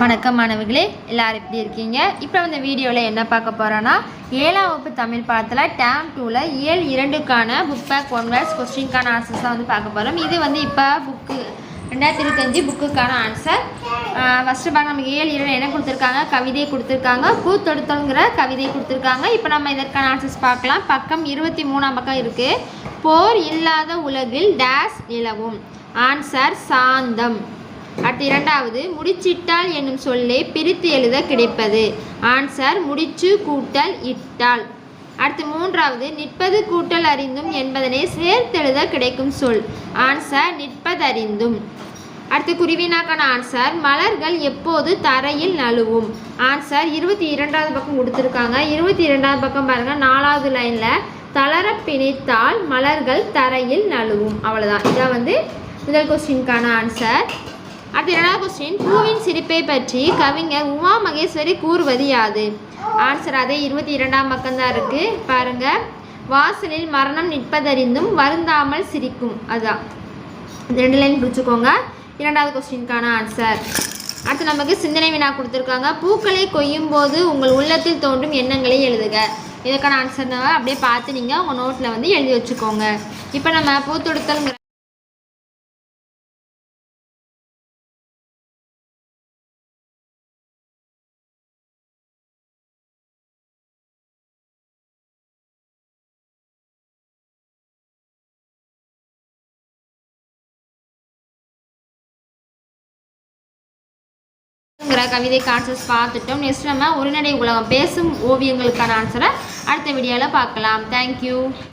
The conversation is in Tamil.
வணக்கம் மாணவர்களே எல்லோரும் எப்படி இருக்கீங்க? இப்போ இந்த வீடியோவில் என்ன பார்க்க போகிறோன்னா ஏழாம் வகுப்பு தமிழ் பாடத்தில் டேம் டூவில் இயல் இரண்டுக்கான புக் பேக் ஒன் வேர்ட்ஸ் கொஸ்டின்கான ஆன்சர்ஸ் தான் வந்து பார்க்க போகிறோம் இது வந்து இப்போ புக்கு ரெண்டாயிரத்தி இருபத்தஞ்சி புக்குக்கான ஆன்சர் ஃபஸ்ட்டு பார்க்க நமக்கு ஏழு இரண்டு என்ன கொடுத்துருக்காங்க? கவிதை கொடுத்துருக்காங்க. கூத்தொடுத்தோங்கிற கவிதை கொடுத்துருக்காங்க. இப்போ நம்ம இதற்கான ஆன்சர்ஸ் பார்க்கலாம். பக்கம் இருபத்தி மூணாம் பக்கம் இருக்குது போர் இல்லாத உலகில் டேஸ் நிலவும். ஆன்சர் சாந்தம். அடுத்து இரண்டாவது முடிச்சிட்டால் என்னும் சொல்லை பிரித்து எழுத கிடைப்பது. ஆன்சர் முடிச்சு கூட்டல் இட்டால். அடுத்து மூன்றாவது நிற்பது கூட்டல் அறிந்தும் என்பதனை சேர்த்தெழுத கிடைக்கும் சொல். ஆன்சர் நிற்பதறிந்தும் அடுத்து குருவினாக்கான ஆன்சர் மலர்கள் எப்போது தரையில் நழுவும்? ஆன்சர் இருபத்தி இரண்டாவது பக்கம் கொடுத்துருக்காங்க. இருபத்தி இரண்டாவது பக்கம் பாருங்கள் நாலாவது லைனில் தளர பிணைத்தால் மலர்கள் தரையில் நழுவும். அவ்வளோதான் இதான் வந்து முதல் கொஸ்டினுக்கான ஆன்சர் அடுத்து இரண்டாவது கொஸ்டின் பூவின் சிரிப்பை பற்றி கவிஞர் உமா மகேஸ்வரி கூறுவது யாது? ஆன்சர் அதே இருபத்தி இரண்டாம் பக்கம் தான் இருக்குது பாருங்கள் வாசலில் மரணம் நிற்பதறிந்தும் வருந்தாமல் சிரிக்கும். அதுதான் ரெண்டு லைன் பிடிச்சிக்கோங்க. இரண்டாவது கொஸ்டினுக்கான ஆன்சர் அடுத்து நமக்கு சிந்தனை வினா கொடுத்துருக்காங்க. பூக்களை கொய்யும் போது உங்கள் உள்ளத்தில் தோன்றும் எண்ணங்களை எழுதுக. இதுக்கான ஆன்சர் அப்படியே பார்த்து நீங்கள் உங்கள் நோட்டில் வந்து எழுதி வச்சுக்கோங்க. இப்போ நம்ம பூத்தொடுத்தல் இருக்கிற கவிதைக்கு ஆன்சர்ஸ் பார்த்துட்டோம். நெக்ஸ்ட் நம்ம உரைநடை உலகம் பேசும் ஓவியங்களுக்கான ஆன்சரை அடுத்த வீடியோவில் பார்க்கலாம். தேங்க்யூ